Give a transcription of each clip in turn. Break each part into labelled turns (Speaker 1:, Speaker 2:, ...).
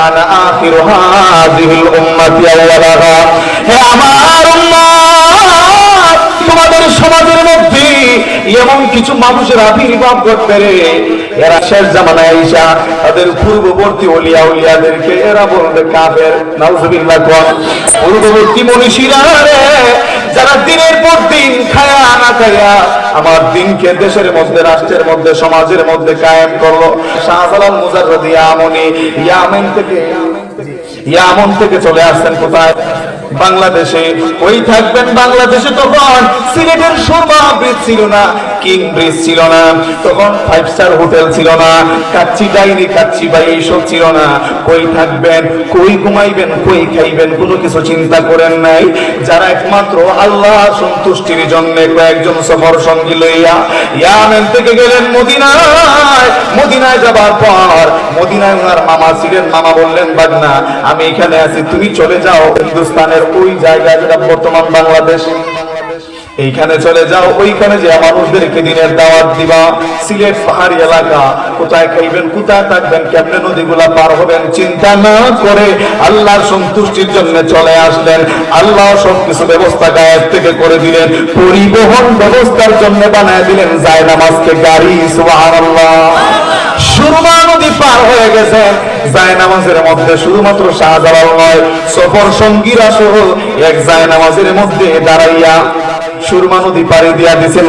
Speaker 1: কান আখির হাযিহিল উম্মতি আওয়ালাহা। হে আমার তোমাদের সমাজের মধ্যে এমন কিছু মানুষের আবির্ভাব করতে রে। এরা শেষ জামানায় আইসা তাদের পূর্ববর্তী ওলিয়া উলিয়াদেরকে এরা বলবে কাফের, নাউজুবিল্লাহ পূর্ববর্তী মনীষীরা রে যারা দিনের পর দিন খায়া না খায়া আমার দিনকে দেশের মধ্যে, রাষ্ট্রের মধ্যে, সমাজের মধ্যে কায়েম করল। শাহজালাল মুজাররদ ইয়ামনি ইয়ামেন থেকে, ইয়ামন থেকে চলে আসছেন কোথায়? বাংলাদেশে ওই থাকবেন? বাংলাদেশে তখন সিলেটের সুরমা ব্রিজ ছিল না, কিং ব্রিজ ছিল না। তখন ফাইভ স্টার হোটেল ছিল না, কাচ্চি ডাইনি কাচ্চি বাই এইসব ছিল না। কই থাকবেন? কই ঘুমাইবেন? কই খাইবেন? কোনো কিছু চিন্তা করেন নাই। যারা একমাত্র আল্লাহ সন্তুষ্টির জন্য কয়েকজন সফর সঙ্গী লইয়া ইয়ামেন থেকে গেলেন মদিনায়। মদিনায় যাবার পর মদিনায় ওনার মামা ছিলেন। মামা বললেন, বাগনা, আমি এখানে আছি, তুমি চলে যাও। হিন্দুস্তানের ওই জায়গায় যেটা বর্তমান বাংলাদেশ, এইখানে চলে যাও, ওইখানে যে মানুষদেরকে দিনের দাওয়াত দিবা। সিলেট পাহাড়ি এলাকা, কোথায় খাইবেন, কোথায় থাকবেন, কেমনে নদীগুলা পার হবেন, চিন্তা না করে আল্লাহর সন্তুষ্টির জন্য চলে আসলেন। আল্লাহ সবকিছু ব্যবস্থা গায়ের থেকে করে দিলেন, পরিবহন ব্যবস্থার জন্য বানায় দিলেন যায় নামাজকে গাড়ি, সুবহানাল্লাহ। সুরমা নদী পার হয়ে মধ্যে শুধুমাত্র শাহজালাল নয়, সফর সঙ্গীরা সহ এক মধ্যে দাঁড়াইয়া সুরমা নদী পাড়ি দিয়া দিচ্ছেন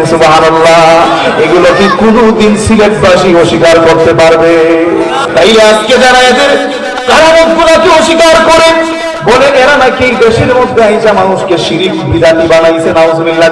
Speaker 1: এগুলো কি কোনোদিন সিলেটবাসী অস্বীকার করতে পারবে? তাই আজকে যারা এদের কারামতগুলোকে অস্বীকার করে? বলে এরা নাকি দেশের মধ্যে আইসা মানুষকে শিরিক বিদাতি বানাইছে, নাউজুবিল্লাহ।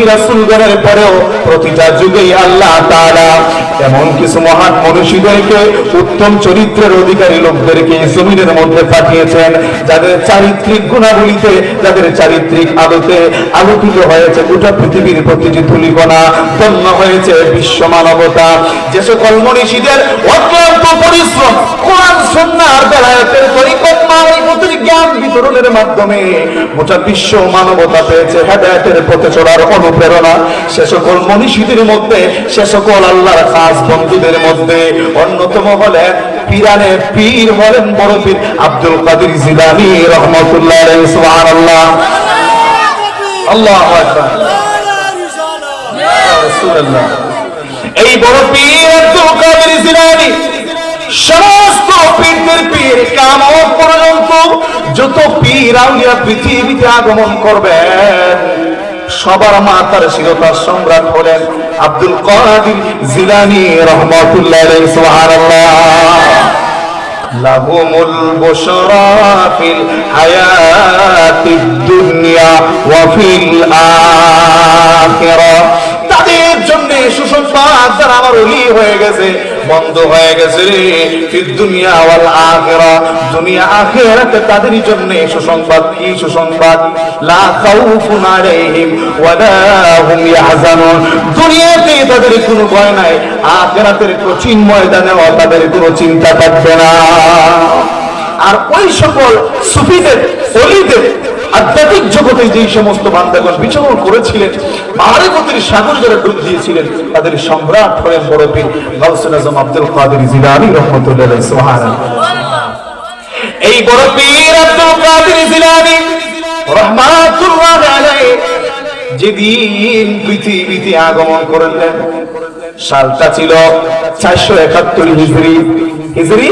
Speaker 1: নবী রাসুলগণের পরেও প্রতিটা যুগেই আল্লাহ তারা এমন কিছু মহান মনীষীদেরকে উত্তম চরিত্রের অধিকারী লোকদেরকে জমিনের মধ্যে পাঠিয়েছেন। যাদের চারিত্রিক গুণাবলীতে, যাদের চারিত্রিক আলোতে আলোকিত হয়েছে গোটা পৃথিবীর প্রতিটি ধুলিকণা, ধন্য হয়েছে বিশ্ব মানবতা যে সকল মনীষীদের অক্লান্ত পরিশ্রম, কোরআন সুন্নাহর বেলায়েতের জ্ঞান বিতরণের মাধ্যমে গোটা বিশ্ব মানবতা পেয়েছে হেদায়েতের পথে চলার অনুপ্রেরণা। সে সকল মনীষীদের মধ্যে, সে সকল আল্লাহর খাস বন্ধুদের মধ্যে অন্যতম হলেন পিরানে পীর হলেন বড় পীর আব্দুল কাদের জিলানী। এই বড় পীর আব্দুল কাদের জিলানী, সমস্ত পীরদের পীর কামত পর্যন্ত যত পীর আউলিয়া পৃথিবীতে আগমন করবেন, সবার মাতার শিরতার সম্রাট হলেন আব্দুল কাদির জিলানী রহমাতুল্লাহ লাহুমুল বুশরা ফিল হায়াতিদ দুনিয়া ওয়া ফিল আখিরাহ তাদের জন্য সুসংবাদ যারা আমার অলি হয়ে গেছে, বন্ধ হয়ে গেছে রে। দুনিয়া ওয়াল আখিরা। দুনিয়া আখিরাতে তাদের জন্য সুসংবাদ, কি সুসংবাদ? লা খাউফুন আলাইহিম ওয়ালা হুম ইয়াহজানুন। দুনিয়াতে তাদের কোনো ভয় নাই, আখিরাতের কঠিন ময়দানেও তাদের কোনো চিন্তা থাকবে না। আর ওই সকল সুফিদের অলিদের আধ্যাত্মিক জগতে যে সমস্ত বান্দাগণ বিচরণ করেছিলেন মারিফতের সাগর যারা ডুব দিয়েছিলেন, তাদের সম্রাট হলেন বড় পীর গাউসুল আজম আব্দুল কাদের জিলানী রহমতুল্লাহ সুবহানাল্লাহ। এই বড় পীর আব্দুল কাদের জিলানী রহমাতুল্লাহ আলাইহি যেদিন পৃথিবীতে আগমন করলেন, সালটা ছিল চারশো একাত্তর হিজড়ি হিজড়ি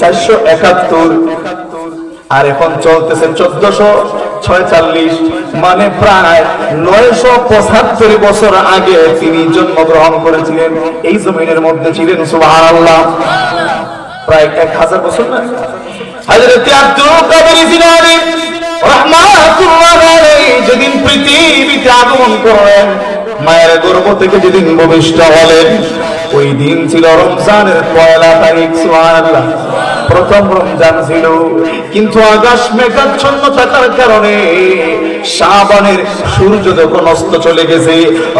Speaker 1: চারশো একাত্তর। আর এখন চলতেছে চোদ্দশো ছয়চাল্লিশ। মানে প্রায় নয়শো পঁচাত্তর বছর আগে তিনি জন্মগ্রহণ করেছিলেন। এই জমিনের মধ্যে ছিলেন সুবাহ প্রায় এক হাজার বছর না? যেদিন মায়ের গর্ভ থেকে যেদিন ভূমিষ্ঠ হলেন ওই দিন ছিল রমজানের পয়লা তারিখ, সুবহানাল্লাহ। প্রথম রমজান ছিল। কিন্তু আকাশ মেঘাচ্ছন্ন থাকার কারণে শাবানের সূর্য যখন অস্ত চলে গেছে,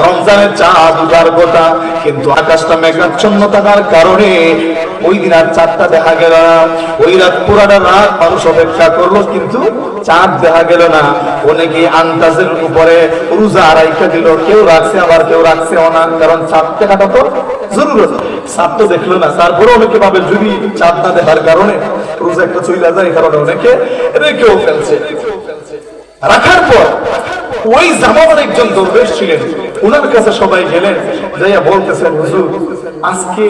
Speaker 1: রমজানের চাঁদ উঠার কথা কিন্তু আকাশটা মেঘাচ্ছন্ন থাকার কারণে ওই দিন আর চাঁদটা দেখা গেল না। ওই রাত পুরাটা রাত মানুষ অপেক্ষা করল, কিন্তু চাঁদ দেখা গেল না। অনেকে আন্দাজের উপরে রোজা আড়াইটা দিল, কেউ রাখছে, আবার কেউ রাখছে না, কারণ চাঁদ দেখাটা তো তো দেখল না। তারপরে অনেকে যদি না দেখার কারণে রোজা একটা যায়, এই কারণে অনেকে রেখেও ফেলছে। রাখার পর ওই একজন দরবেশ ছিলেন। ওনার কাছে সবাই গেলেন, যাইয়া বলতেছেন, হুজুর, আজকে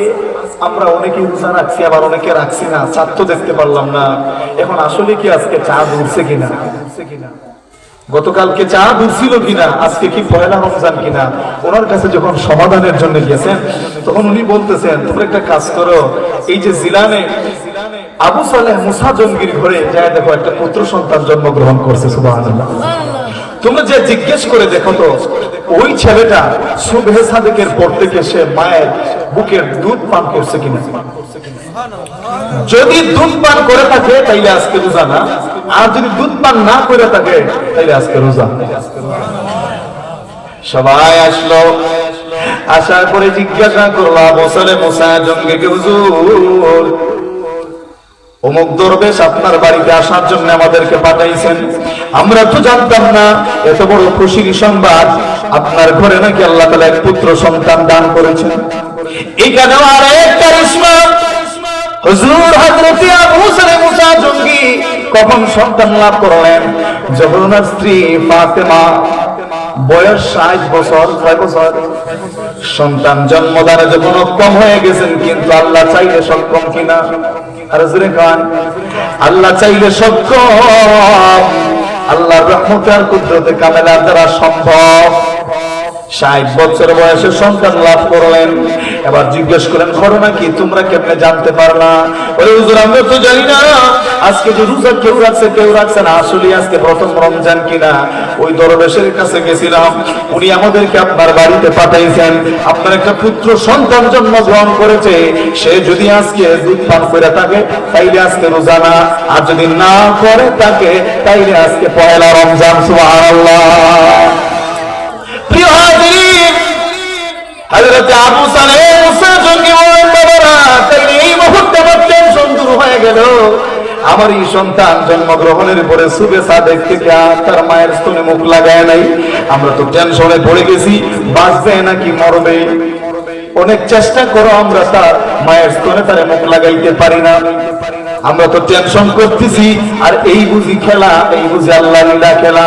Speaker 1: আমরা অনেকে রোজা রাখছি, আবার অনেকে রাখছি না। চাঁদ তো দেখতে পারলাম না। এখন আসলে কি আজকে চাঁদ উঠছে কিনা? গতকালকে চাঁদ উঠছিল কিনা, আজকে কি পয়লা রমজান কিনা, ওনার কাছে যখন সমাধানের জন্য গেছেন তখন উনি বলতেছেন, তোমরা একটা কাজ করো, এই যে জিলানে, আবু সালেহ মুসা জঙ্গির ঘরে যায় দেখো, একটা পুত্র সন্তান জন্মগ্রহণ করছে, সুবহানাল্লাহ। তোমরা যে জিজ্ঞেস করে দেখো তো, ওই ছেলেটা সুবহে সাদেকের পর থেকে সে মায়ের বুকের দুধ পান করছে কিনা? যদি দুধ পান করে থাকে, তাইলে আজকে রোজা না? আর যদি দুধ পান না করে থাকে, তাইলে আজকে রোজা। সবাই আসলো। আসার পরে জিজ্ঞাসা করলাম মোসালে মোসা জঙ্গিকে হুজুর? অমুক দরবেশ আপনার বাড়িতে আসার জন্য আমাদেরকে পাঠাইছেন। আমরা তো জানতাম না, এত বড় খুশির সংবাদ। আপনার ঘরে নাকি আল্লাহ তালা এক পুত্র সন্তান দান করেছেন। এখানে আর এক কারিশমা হুজুর সালেহ মুসা জঙ্গি। কখন সন্তান লাভ করলেন? যখন স্ত্রী ফাতেমা, বয়স ষাট বছর, ছয় বছর। সন্তান জন্মদানে যখন কম হয়ে গেছেন, কিন্তু আল্লাহ চাইলে সক্ষম কিনা? আর খান আল্লাহ চাইলে সক্ষম। আল্লাহর রহমতে আর কুদরতে কামেলার দ্বারা সম্ভব। ষাট বছর বয়সে সন্তান লাভ করলেন। এবার জিজ্ঞেস করেন, ঘটনা কি? তোমরা কেমনে জানতে পারলা? ওই হুজুর, আমরা তো জানি না। আজকে যে রোজা কেউ রাখছে কেউ রাখছে না। আসলে আজকে প্রথম রমজান কিনা। ওই দরবেশের কাছে গেছিলাম। উনি আমাদেরকে আপনার বাড়িতে পাঠাইছেন। আপনার একটা পুত্র সন্তান জন্মগ্রহণ করেছে। সে যদি আজকে দুধ পান করে থাকে, তাইলে আজকে রোজা না। আর যদি না করে থাকে, তাইলে আজকে পয়লা রমজান, সুবহানাল্লাহ। প্রিয় হযরত আবু সালেহ মুসা জঙ্গি বলেন, বাবারা, তাইলে এই মুহূর্তে আমার টেনশন দূর হয়ে গেল। আমার এই সন্তান জন্মগ্রহণের পরে সুবে সাদেক থেকে তার মায়ের স্তনে মুখ লাগায় নাই? আমরা তো টেনশনে পড়ে গেছি, বাঁচবে নাকি মরবে? অনেক চেষ্টা করো আমরা তার মায়ের স্তনে তারে মুখ লাগাইতে পারি না। আমরা তো টেনশন করতেছি, আর এই বুঝি খেলা, এই বুঝি আল্লাহ খেলা।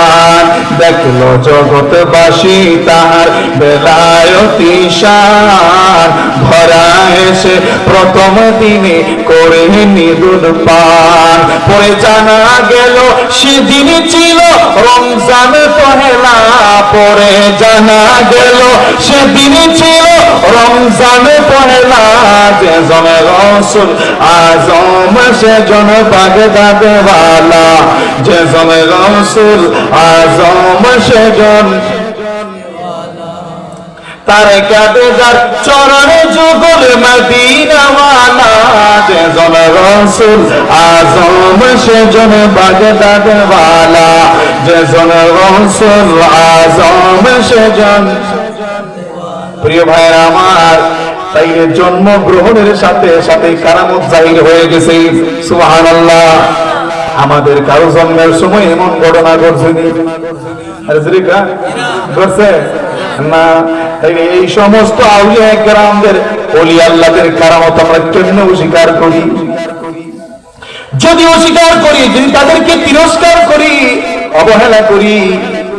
Speaker 1: দেখল জগৎবাসী তাহার বেলায়তি শান ধরা এসে প্রথম দিনে করে নিদুদ পান পরে জানা গেল সেদিন ছিল রমজান পহেলা। পরে জানা গেল সেদিন ছিল রমজান পহেলা। যে জনে রসুল আজম, সে জন বাগদাদ যে জনে রসুল আজম সে জন তার যার চরণে যুগল মদিনা ওয়ালা যে জন রসুল, আজম সে জন বাগদাদ वाला যে জন রসুল, আজম সে প্রিয় ভাইয়ের আমার, তাই জন্ম গ্রহণের সাথে সাথে কারামত জাহির হয়ে গেছে। সুবহানাল্লাহ। আমাদের কারও জন্মের সময় এমন ঘটনা ঘটছেনি তাই এই সমস্ত আউলিয়া গ্রামদের অলি আল্লাহদের কারামত আমরা কেমন অস্বীকার করি? যদি অস্বীকার করি, যদি তাদেরকে তিরস্কার করি, অবহেলা করি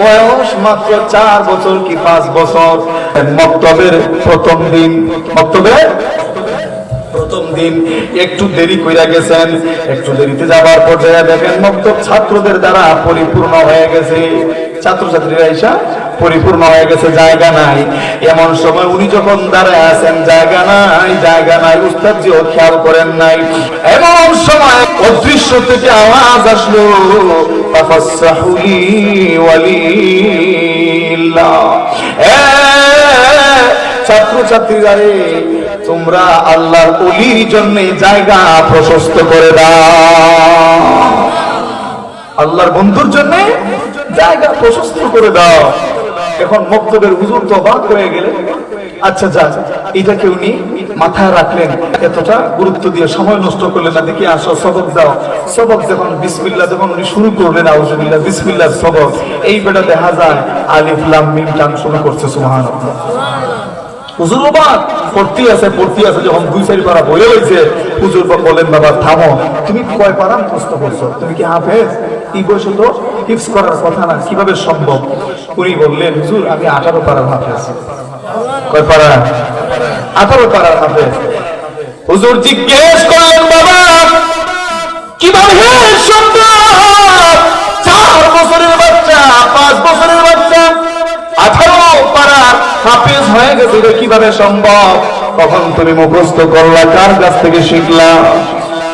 Speaker 1: বয়স মাত্র চার বছর কি পাঁচ বছর? মক্তবের প্রথম দিন মক্তবের প্রথম দিন একটু দেরি কইরা গেছেন, একটু দেরিতে যাবার পর্যায়ে দেখেন মক্তব ছাত্রদের দ্বারা পরিপূর্ণ হয়ে গেছে। ছাত্রছাত্রীরা এসা পরিপূর্ণ হয়ে গেছে, জায়গা নাই। এমন সময় উনি যখন দাঁড়ায় আছেন, জায়গা নাই জায়গা নাই উস্তাদ জিও খেয়াল করেন নাই। এমন সময় অদৃশ্য থেকে আওয়াজ আসলো তাফাসসাহুলি ওয়ালিল্লাহ। এ, ছাত্রছাত্রীরা রে, তোমরা আল্লাহর অলির জন্য জায়গা প্রশস্ত করে দাও। আল্লাহর বন্ধুর জন্য জায়গা প্রশস্ত করে দাও। এখন মক্তবের হুজুর তো অবাক হয়ে গেলে আচ্ছা যা এটাকে উনি মাথায় রাখলেন, এতটা গুরুত্ব দিয়ে সময় নষ্ট করলেন না, দেখি আসো, সবক দাও। সবক যখন বিসমিল্লা যখন উনি শুরু করলেন আউজুবিল্লাহ বিসমিল্লাহ সবক, এই বেটা দেখা যায়, আলিফ, লাম, মিম, টান শুরু করছে, সুবহানাল্লাহ। হুজুর বাবা পড়তি আছে পড়তি আছে, যখন দুই চারি পারা বলে হয়েছে হুজুর বলেন, বাবা, থামো, তুমি কয় পারা প্রশ্ন করছ? তুমি কি হাফেজ? বয়সে তো? হিফস করার কথা না, কীভাবে সম্ভব? উনি বললেন, হুজুর, আমি আঠারো পারার হাফেজ কয় পারা আঠারো পারার হাফেজ হুজুর, জিজ্ঞেস করলেন বাবা, কীভাবে সম্ভব চার বছরের বাচ্চা, পাঁচ বছরের বাচ্চা, আঠারো পাড়ার হাফিজ হয়ে গেছে কীভাবে সম্ভব? কখন তুমি মুখস্থ করলা, কার কাছ থেকে শিখলা?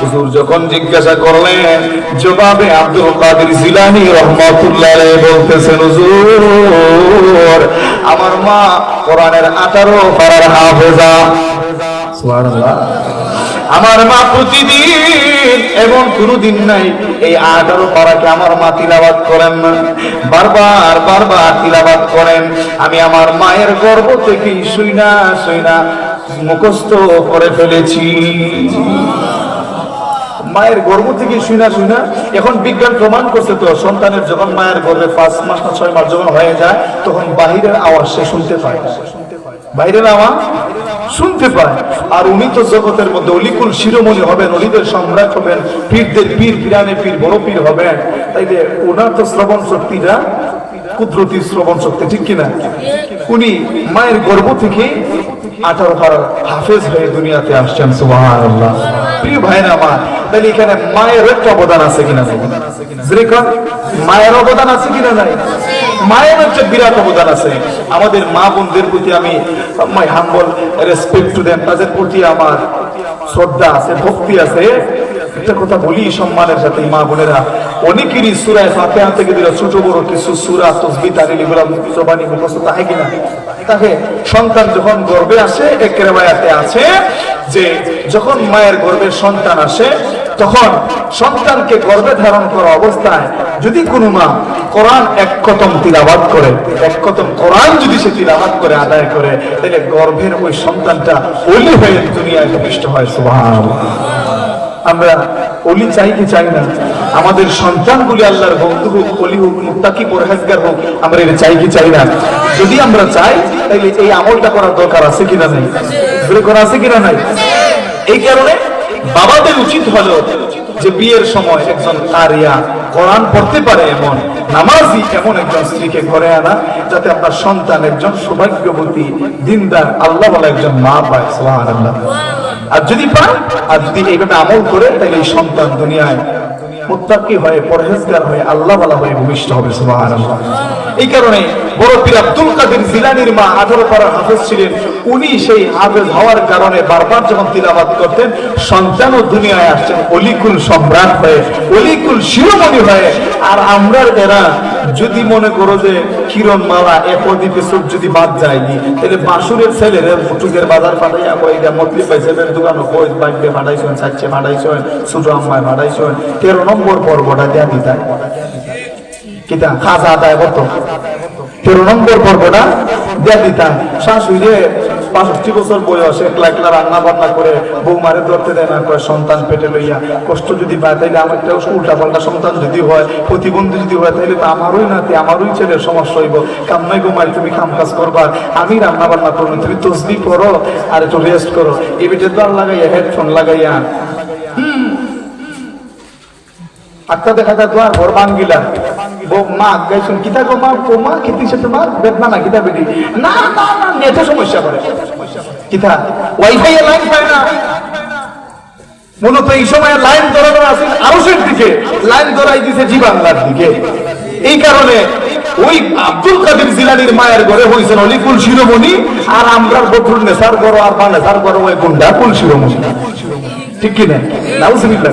Speaker 1: হুজুর যখন জিজ্ঞাসা করলেন, জবাবে আব্দুল কাদের জিলানি রহমাতুল্লাহ বলতেছেন, হুজুর, আমার মা কোরআনের আঠারো পাড়ার হাফেজা। আমার মা প্রতিদিন এমন কোনদিন নাই, এই আঠারো পাড়াকে আমার মা তিলাবাত করেন না। বারবার বারবার তিলাবাত করেন। আমি আমার মায়ের গর্ব থেকে শুইনা শুইনা মুখস্থ করে ফেলেছি। মায়ের গর্ভ থেকে শুনা শুনা এখন বিজ্ঞান প্রমাণ করছে তো, সন্তানের যখন মায়ের গর্ভে পাঁচ মাস না ছয় মাস যখন হয়ে যায়, তখন বাহিরের আওয়াজ সে শুনতে পায়। বাইরের আওয়াজ শুনতে পায়। আর উনি তো জগতের মধ্যে অলিকুল শিরোমণি হবেন, অলিদের সম্রাট হবেন, পীরদের পীর, পিরানে পীর, বড় পীর হবেন। তাইলে ওনার তো শ্রবণ শক্তিটা কুদরতি শ্রবণ শক্তি, ঠিক কিনা? উনি মায়ের গর্ভ থেকে আঠারো হাফেজ হয়ে দুনিয়াতে আসছেন, সুবহানাল্লাহ। প্রিয় ভাইরা আমার তাহলে এখানে মায়ের একটা অবদান আছে কিনা মায়ের অবদান আছে কিনা নাই? মায়ের একটা বিরাট অবদান আছে। আমাদের মা বোনদের প্রতি আমি মাই হাম্বল রেসপেক্ট টু দেন তাদের প্রতি আমার শ্রদ্ধা আছে, ভক্তি আছে। একটা কথা বলি, সম্মানের সাথে মা বোনেরা, অনেকেরই সুরায় ফাতেহা থেকে দিল ছোট বড় কিছু সুরা তসবি তারিল এগুলো জবানি মুখস্থ কিনা? তাকে সন্তান যখন গর্বে আসে, একের বায়াতে আছে যে, যখন মায়ের গর্ভে সন্তান আসে তখন সন্তানকে গর্ভে ধারণ করা অবস্থায় যদি কোনো মা কোরআন এক কতম তিলাবাত করে, এক কতম কোরআন যদি সে তিলাবাত করে, আদায় করে, তাহলে গর্ভের ওই সন্তানটা অলি হয়ে দুনিয়ায় প্রতিষ্ঠ হয়, সুবহানাল্লাহ। আমরা অলি চাই কি চাই না? আমাদের সন্তানগুলি আল্লাহর বন্ধু হোক, অলি হোক মুক্তাকি পরহেজগার হোক, আমরা এটা চাই কি চাই না? যদি আমরা চাই, তাহলে এই আমলটা করার দরকার আছে কিনা নাই? করা আছে কিনা নাই? এই কারণে বাবাদের উচিত হলো যে বিয়ের সময় একজন কারিয়া কোরআন পড়তে পারে এমন নামাজি এমন একজন স্ত্রীকে ঘরে আনা, যাতে আপনার সন্তান একজন সৌভাগ্যবতী দিনদার, আল্লাহ বলা একজন মা পায় সালাম আর যদি পান, আর যদি এইভাবে আমল করে, তাহলে এই সন্তান দুনিয়ায় হয়ে, পরহেজগার হয়ে, আল্লাহ বালা হয়ে ভূমিষ্ঠ হবে এই কারণে বড় পীর আব্দুল কাদের জিলানির মা আঠারো পাড়ার হাফেজ ছিলেন। উনি সেই হাফেজ হওয়ার কারণে বারবার যখন তিলাবাত করতেন সন্তানও দুনিয়ায় আসছেন, অলিকুল সম্রাট হয়ে, অলিকুল শিরোমণি হয়ে। আর আমরা এরা যদি মনে করো যে কিরণ মালা এক দ্বীপে সুখ যদি বাদ যায়নি, তাহলে বাসুরের ছেলের ফুটুকের বাজার পাঠাইয়া কইটা মতলি পাইছেন দোকানে কই বাইকে পাঠাইছেন চাচ্ছে পাঠাইছেন ছোট আম্মায় পাঠাইছেন, তেরো নম্বর পর্বটা দেয়া দিতায় কিতা? খাজা আদায় করতো। তেরো নম্বর পর্বটা দেয়া দিতাম শাশুড়ে বাষট্টি বছর বয়স একলা একলা রান্না বান্না করে বৌমারে ধরতে দেয় না করে সন্তান পেটে লইয়া। কষ্ট যদি পায়, তাইলে আমার একটা উল্টা পাল্টা সন্তান যদি হয়, প্রতিবন্ধী যদি হয়, তাইলে তো আমারই নাতি, আমারই ছেলের সমস্যা হইব। কামনাই মারি তুমি কাম কাজ করবা, আমি রান্না বান্না করব, তুমি তসবি করো আর একটু রেস্ট করো। এ বেটে দল লাগাইয়া হেডফোন লাগাইয়া। আত্মা দেখা যায় তোমার ঘর বাঙ্গিলা মা গাইছুন কিতা গো মা? ও মা মা বেদনা না কিতা না না না, নেটে সমস্যা করে। কিতা? ওয়াইফাই এ লাইন পায় না। মূলত এই সময় লাইন ধরানো আছে দিকে। লাইন ধরাই দিছে জি বাংলার দিকে। এই কারণে ওই আব্দুল কাদের জিলানির মায়ের ঘরে হয়েছেন অলিকুল শিরোমণি, আর আমরা বদরুল নেসার ঘর, আর বা নেসার ঘর ওই গুন্ডা কুল শিরোমণি। ঠিক কি না নাউজুবিল্লাহ।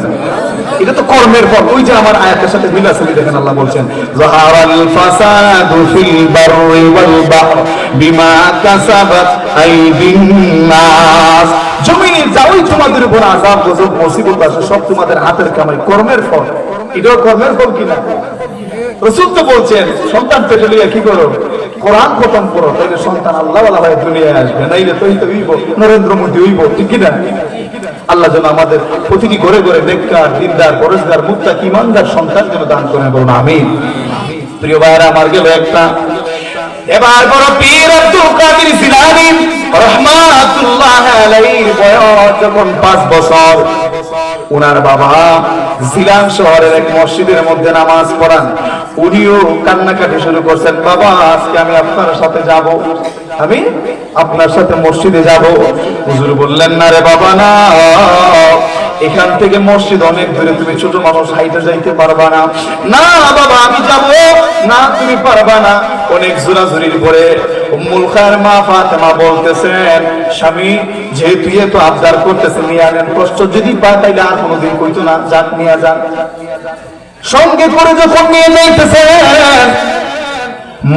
Speaker 1: এটা তো কর্মের ফল ওই যে আমার আয়াতের সাথে মিল আছে দেখেন আল্লাহ বলছেন যাহারাল ফাসাদু ফিল বাররি ওয়াল বাহর বিমা কাসাবাত আইদিন নাস। জমিনে যাওই তোমাদের উপর আযাব, গজব, মুসিবত আসে, সব তোমাদের হাতের কামাই কর্মের ফল। এটাও কর্মের ফল কিনা? রসুল তো বলছেন, সন্তান পেটে লইয়া কি করো? কোরআন খতম করো, তাইলে সন্তান আল্লাহ আল্লাহ দুনিয়ায় আসবে, নাইলে তো তো হইব, নরেন্দ্র মোদী হইব, ঠিক কিনা? আল্লাহ যেন আমাদের প্রতিটি ঘরে ঘরে নেককার, দিনদার পরেশদার মুক্তাক ইমানদার সন্তান যেন দান করেন বলুন আমিন। প্রিয় ভাইরা আমার গেল একটা। এবার বড় পীর আব্দুল কাদের জিলানী রহমাতুল্লাহ আলাইহির বয়স যখন 5 বছর উনার বাবা জিলান শহরের এক মসজিদের মধ্যে নামাজ পড়ান উনিও কান্নাকাটি শুরু করছেন, বাবা, আজকে আমি আপনার সাথে যাব। আমি আপনার সাথে মসজিদে যাব। হুজুর বললেন, না রে বাবা, না। এখান থেকে মসজিদ অনেক দূরে, তুমি ছোট মানুষ, হাইটে যাইতে পারবা না। না বাবা, আমি যাব। না, তুমি পারবা না। অনেক জোরাজুরির পরে খায়ের মা ফাতেমা বলতেছেন, স্বামী, যেহেতু এত আবদার করতেছে, নিয়ে আনেন কষ্ট। যদি পায় তাইলে আর কোনোদিন কইতো না, যাক, নিয়ে যান। সঙ্গে করে যখন নিয়ে যাইতেছেন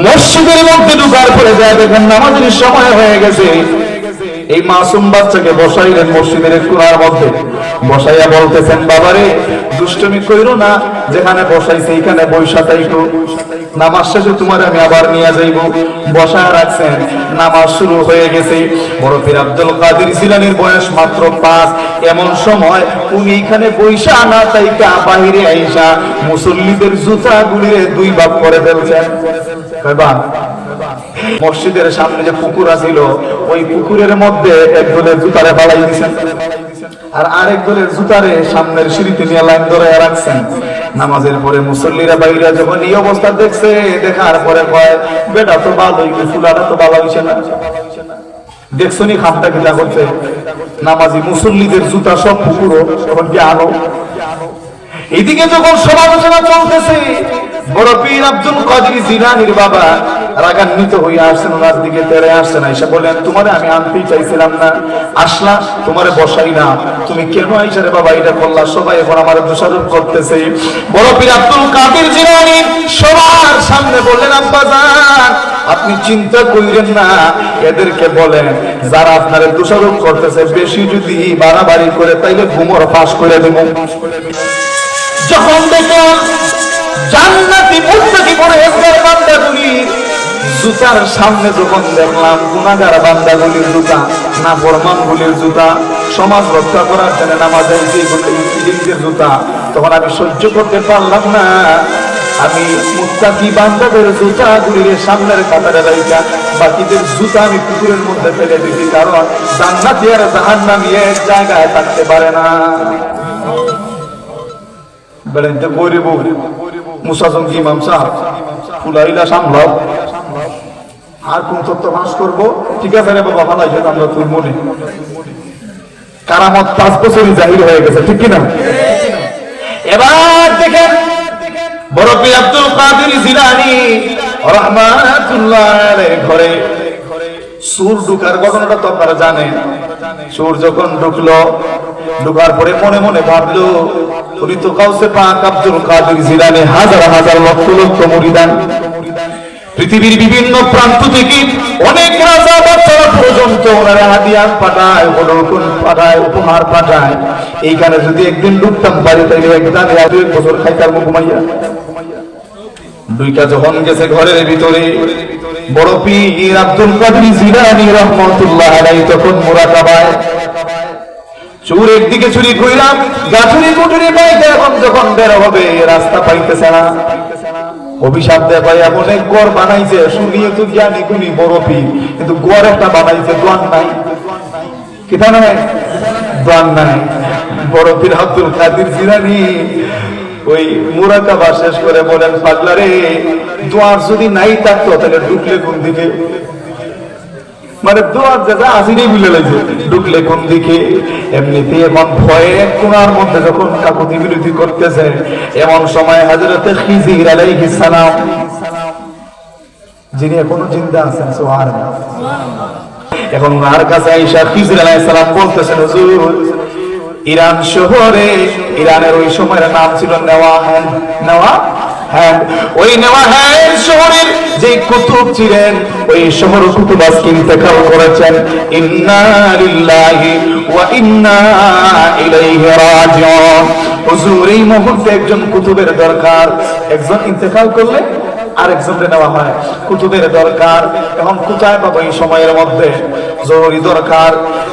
Speaker 1: মসজিদের মধ্যে ঢুকার পরে যায় দেখেন নামাজের সময় হয়ে গেছে। এই মাসুম বাচ্চাকে বসাইলেন মসজিদের কোনার মধ্যে। বসাইয়া বলতেছেন, বাবারে, দুষ্টমি কইরো না, যেখানে বসাইছে এইখানে বৈশা তাইকো। নামাজ শেষে তোমার আমি আবার নিয়ে যাইব। বসায় রাখছেন, নামাজ শুরু হয়ে গেছে। বড় পীর আব্দুল কাদের জিলানির বয়স মাত্র পাঁচ। এমন সময় উনি এখানে বৈশা না তাইকা বাহিরে আইসা মুসল্লিদের জুতা গুলিয়ে দুই ভাগ করে ফেলছেন। মসজিদের সামনে যে পুকুর আছিল, ওই পুকুরের মধ্যে এক দলের জুতারে বাড়াই দিয়েছেন আর আরেক দলের জুতারে সামনের সিঁড়িতে নিয়ে লাইন ধরে রাখছেন। নামাজের পরে মুসল্লিরা বাইরা যখন এই অবস্থা দেখছে, দেখার পরে কয়, বেটা তো ভালো হইবে ফুলাটা তো ভালো হইছে না। দেখছ নি খামটা কিটা করছে? নামাজি মুসল্লিদের জুতা সব পুকুরো তখন কি আলো? এদিকে যখন সমালোচনা চলতেছে আব্দুল কাদের জিলানির বাবা রাগান্বিত হয়ে আসছেন, ওনার দিকে আসছেন বললেন, তোমারে আমি আনতেই চাইছিলাম না। আসলা, তোমারে বসাই না। তুমি কেন আইসা রে বাবা এটা করলা? সবাই এখন আমার দোষারোপ করতেছে। আব্দুল কাদের জিলানি সবার সামনে বললেন আপনি চিন্তা করিলেন না। এদেরকে বলেন, যারা আপনার দোষারোপ করতেছে, বেশি যদি বাড়াবাড়ি করে, তাইলে ঘুমর ফাঁস করে দেব যখন দেখলাম জান্নাতি জুতার সামনে যখন দেখলাম, গুনাহগার বান্দাগুলির জুতা না জুতা, সমাজ রক্ষা করার জন্য নামাজের যে জুতা, তখন আমি সহ্য করতে পারলাম না। আমি বান্দাদের জুতা গুলির সামনের কাতারে রাইকা বাকিদের জুতা আমি পুকুরের মধ্যে ফেলে দিছি, কারণ জান্নাতি আর এক জায়গায় থাকতে পারে না। বেড়াইতে গরিব। মুসা ইমাম সাহেব ফুলাইলা আর কোন তত্ত্ব করব? ঠিক আছে রে বাবা ভালো আছে আমরা তোর মনে। কারামত পাঁচ বছরই জাহির হয়ে গেছে, ঠিক কিনা? এবার দেখেন বড় পীর আব্দুল কাদের জিলানি রহমাতুল্লাহ ঘরে সুর ঢুকার ঘটনাটা তো আপনারা জানেন। সুর যখন ঢুকলো, ঢুকার পরে মনে মনে ভাবলো, উনি তো কাউসে পাক আব্দুল কাদের জিলানি, হাজার হাজার লক্ষ লক্ষ মুরিদান। পৃথিবীর বিভিন্ন প্রান্ত থেকে অনেক রাজা বাচ্চারা পর্যন্ত ওনারা হাতিয়ার পাঠায় হলকুন পাঠায়, উপহার পাঠায়। এইখানে যদি একদিন ঢুকতাম পারি তাইলে একদান এক বছর খাইতার মুখ ঘুমাইয়া। দুইটা যখন গেছে ঘরের ভিতরে বড় পীর আব্দুল কাদের জিলানী রহমাতুল্লাহ আলাইহি তখন মুরাকাবায়। চুরের দিকে চুরি কইরাম গাছুরি কুটুরি পাইতে এখন যখন বের হবে রাস্তা পাইতেছে না। অভিশাপ দেয় ভাই এমন এক গড় বানাইছে শুনিয়ে তো জ্ঞানী গুণী বড় পীর, কিন্তু গড় একটা বানাইছে, দোয়ান নাই। কিতা নাই দোয়ান নাই। বড় পীর আব্দুল কাদের জিলানী ওই মুরাকাবা শেষ করে বলেন পাগলা রে দোয়ার যদি নাই থাকতো, তাহলে ঢুকলে কোন দিকে? মানে দোয়ার যেটা আসিনি ভুলে লাগছে ঢুকলে কোন দিকে? এমনিতে এখন ভয়ে কোনার মধ্যে যখন কাকুতি বিরোধী করতেছে, এমন সময় হাজরতে খিজির আলাইহিস সালাম, যিনি এখনও জিন্দা আছেন সোহার এখন ওনার কাছে আইসা খিজির আলাইহিস সালাম বলতেছেন, হুজুর ইরান শহরে, ইরানের ওই সময়ের নাম ছিল নেওয়া হ্যান্ড নেওয়া হ্যান্ড। ওই নেওয়া হ্যান্ড শহরের যে কুতুব ছিলেন, ওই শহর কুতুব আজকে ইন্তেকাল করেছেন। ইন্না লিল্লাহি ওয়া ইন্না ইলাইহি রাজিউন। হুজুর, এই মুহূর্তে একজন কুতুবের দরকার। একজন ইন্তেকাল করলে আরেকজনকে নেওয়া হয়। কুতুবের দরকার এখন কোথায় পাবো এই সময়ের মধ্যে। জরুরি দরকার।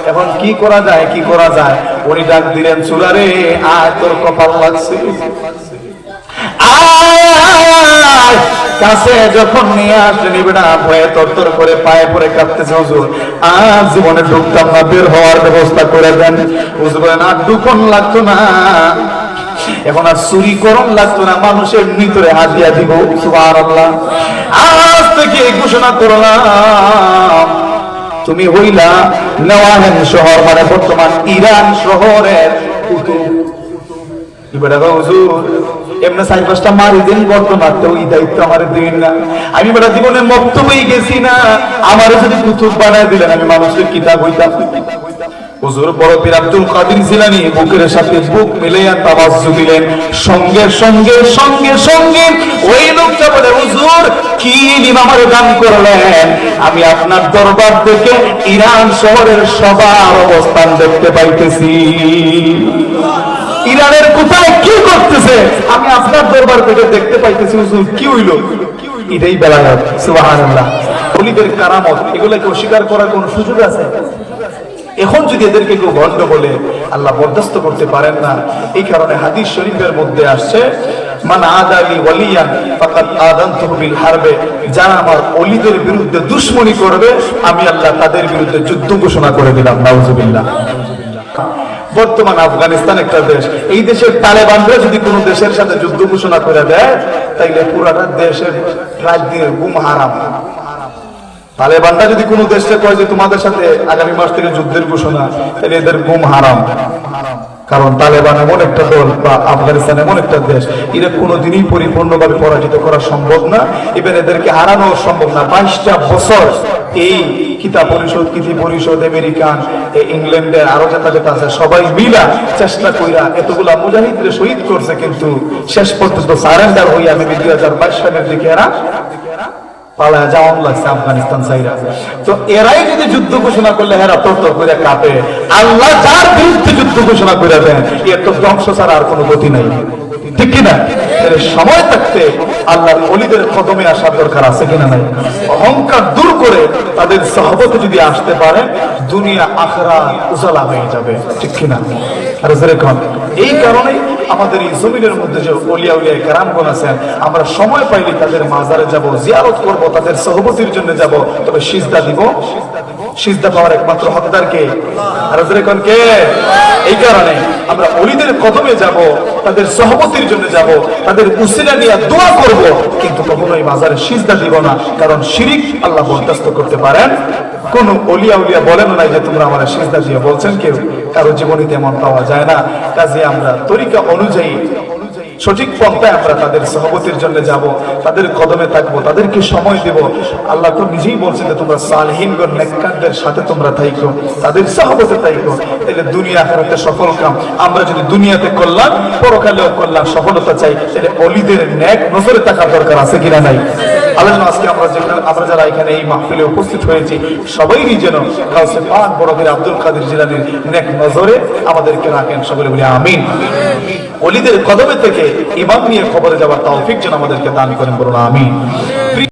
Speaker 1: এখন কি করা যায়, কি করা যায়? উনি ডাক দিলেন চুলারে আয়, তোর কপাল লাগছে। কাছে যখন নিয়ে আসলেন বেটা ভয়ে তরতর করে পায়ে পরে কাঁপতেছে হুজুর। আর জীবনে ঢুকতাম না, বের হওয়ার ব্যবস্থা করে দেন। হুজুর আর ঢুকন লাগতো না। এখন আর চুরি করণ লাগতো না, মানুষের ভিতরে হাতিয়া দিব। সুবার আজ থেকে ঘোষণা করলাম, তুমি হইলা নেওয়াহেন শহর মানে বর্তমান ইরান শহরের আমার আমি বেটা গেছি না, আমার যদি কুতুব বানায় দিলেন, আমি মানুষের কিতাব হইতাম। হুজুর বড় পীর আব্দুল কাদির জিলানি বুকের সাথে বুক মিলাইয়া তাওয়াজ্জু দিলেন। সঙ্গে সঙ্গে সঙ্গে সঙ্গে ওই লোকটা বলে, হুজুর, কি ইলিম আমার দান করলেন? আমি আপনার দরবার থেকে ইরান শহরের সবার অবস্থান দেখতে পাইতেছি। ইরানের কোথায় কি করতেছে? আমি আপনার দরবার থেকে দেখতে পাইতেছি, হুজুর, কি হইল? এটাই বেলাঘাত সুবহানাল্লাহ। অলিদের কারামত, এগুলোকে অস্বীকার করার কোন সুযোগ আছে? এখন যদি এদেরকে কেউ ভণ্ড বলে আল্লাহ বরদাস্ত করতে পারেন না, এই কারণে হাদিস শরীফের মধ্যে আসছে, মান আদালি ওয়ালিয়ান ফাকাদ আদানতুহু বিল হারবে যারা আমার অলিদের বিরুদ্ধে দুশমনি করবে, আমি আল্লাহ তাদের বিরুদ্ধে যুদ্ধ ঘোষণা করে দিলাম, নাউজুবিল্লাহ। বর্তমান আফগানিস্তান একটা দেশ, এই দেশের তালেবানরা যদি কোনো দেশের সাথে যুদ্ধ ঘোষণা করে দেয়, তাইলে পুরাটা দেশের দিনের গুম হারাম। তালেবানরা যদি কোনো দেশে কয় যে তোমাদের সাথে আগামী মাস থেকে যুদ্ধের ঘোষণা, তাহলে এদের গুম হারাম। কারণ তালেবান এমন একটা দল বা আফগানিস্তান এমন একটা দেশ, এরা কোনোদিনই পরিপূর্ণভাবে পরাজিত করা সম্ভব না। এবার এদেরকে হারানো সম্ভব না। বাইশটা বছর এই কিতাব পরিষদ, কিতি পরিষদ, আমেরিকান ইংল্যান্ডের আরও যেটা যেটা আছে, সবাই মিলা চেষ্টা কইরা এতগুলা মুজাহিদরে শহীদ করছে কিন্তু শেষ পর্যন্ত সারেন্ডার হইয়া আমি দুই হাজার বাইশ সালের দিকে এরা লাগছে আফগানিস্তান সাইরা তো এরাই যদি যুদ্ধ ঘোষণা করলে তর তর করে কাঁপে। আল্লাহ যার বিরুদ্ধে যুদ্ধ ঘোষণা করে দেন এর তো ধ্বংস ছাড়া আর কোনো গতি নাই। ঠিক কিনা? সময় থাকতে আল্লাহর অলিদের কদমে আসার দরকার আছে কিনা নাই? অহংকার দূর করে তাদের সহবতে যদি আসতে পারে, দুনিয়া আখরা উজালা হয়ে যাবে। ঠিক কিনা? আর এই কারণেই আমাদের এই জমিনের মধ্যে যে অলিয়া উলিয়া কেরামগণ আছেন, আমরা সময় পাইলে তাদের মাজারে যাব, জিয়ারত করব, তাদের সহবতির জন্য যাব। তবে সিজদা দিব। সিজদা পাওয়ার একমাত্র হকদার কে? যেরকম কে? এই কারণে আমরা অলিদের কদমে যাব, তাদের সহবতির জন্য যাব, তাদের উসিলা নিয়ে দোয়া করব। কিন্তু কখনোই মাজারে সিজদা দিব না, কারণ শিরিক আল্লাহ বরদাস্ত করতে পারেন কোন অলিয়া উলিয়া বলেন নাই যে তোমরা আমার সেজদা দিয়ে বলছেন কেউ? কারও জীবনে তেমন পাওয়া যায় না। কাজে আমরা তরিকা অনুযায়ী সঠিক পন্থায় আমরা তাদের সহবতির জন্য যাব, তাদের কদমে থাকব, তাদেরকে সময় দেব। আল্লাহ তো নিজেই বলছেন যে, তোমরা সালহীনগণ সাথে তোমরা থাইকো, তাদের সহবতে থাইকো। তাহলে দুনিয়া আখেরাতে সফল কাম। আমরা যদি দুনিয়াতে করলাম পরকালেও করলাম সফলতা চাই তাহলে অলিদের ন্যাক নজরে থাকার দরকার আছে কিনা নাই? আল্লাহ আজকে আমরা যেখানে আমরা যারা এখানে এই মাহফিলে উপস্থিত হয়েছি সবাইই যেন কাউসে পাক বড়দের আব্দুল কাদের জিলানির নেক নজরে আমাদেরকে রাখেন। সকলে বলি, আমিন। অলিদের কদমে থেকে ইমান নিয়ে খবরে যাওয়ার তৌফিক যেন আমাদেরকে দান করেন বলুন আমিন।